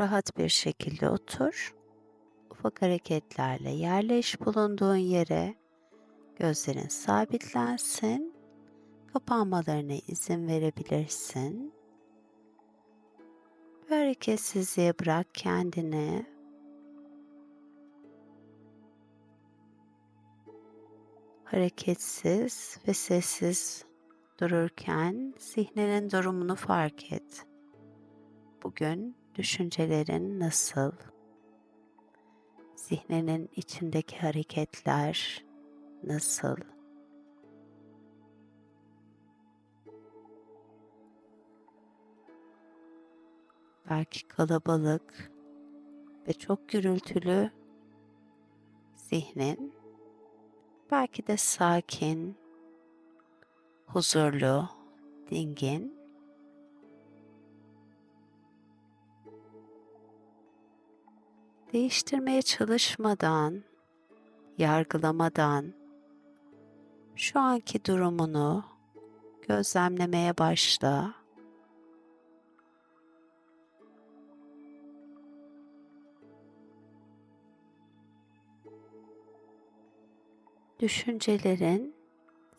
Rahat bir şekilde otur. Ufak hareketlerle yerleş bulunduğun yere. Gözlerin sabitlensin. Kapanmalarına izin verebilirsin. Ve hareketsizliğe bırak kendini. Hareketsiz ve sessiz dururken zihninin durumunu fark et. Bugün düşüncelerin nasıl? Zihninin içindeki hareketler nasıl? Belki kalabalık ve çok gürültülü zihnin, belki de sakin, huzurlu, dingin değiştirmeye çalışmadan, yargılamadan şu anki durumunu gözlemlemeye başla. Düşüncelerin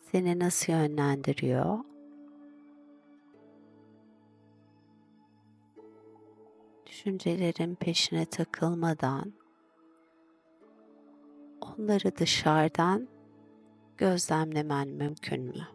seni nasıl yönlendiriyor? Düşüncelerin peşine takılmadan onları dışarıdan gözlemlemen mümkün mü?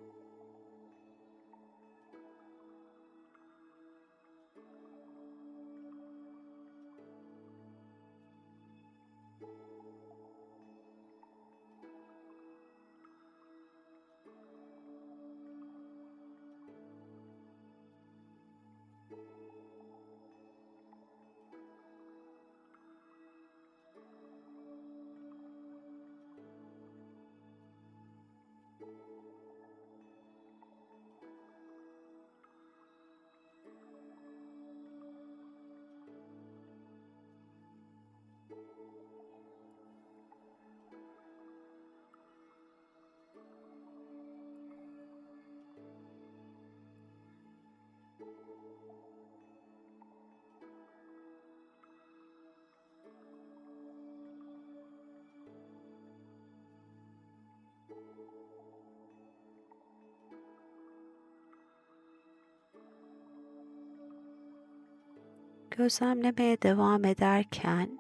Gözlemlemeye devam ederken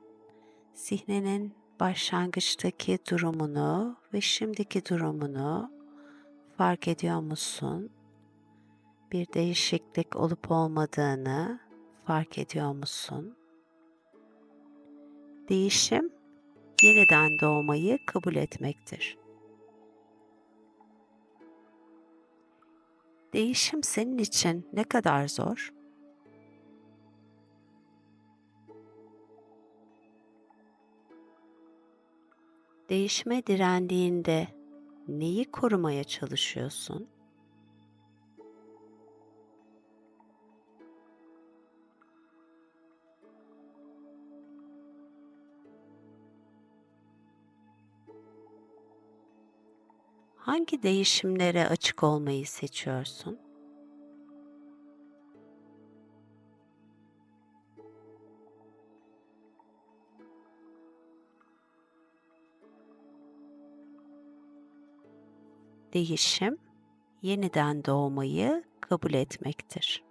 zihninin başlangıçtaki durumunu ve şimdiki durumunu fark ediyor musun? Bir değişiklik olup olmadığını fark ediyor musun? Değişim yeniden doğmayı kabul etmektir. Değişim senin için ne kadar zor? Değişime direndiğinde neyi korumaya çalışıyorsun? Hangi değişimlere açık olmayı seçiyorsun? Değişim yeniden doğmayı kabul etmektir.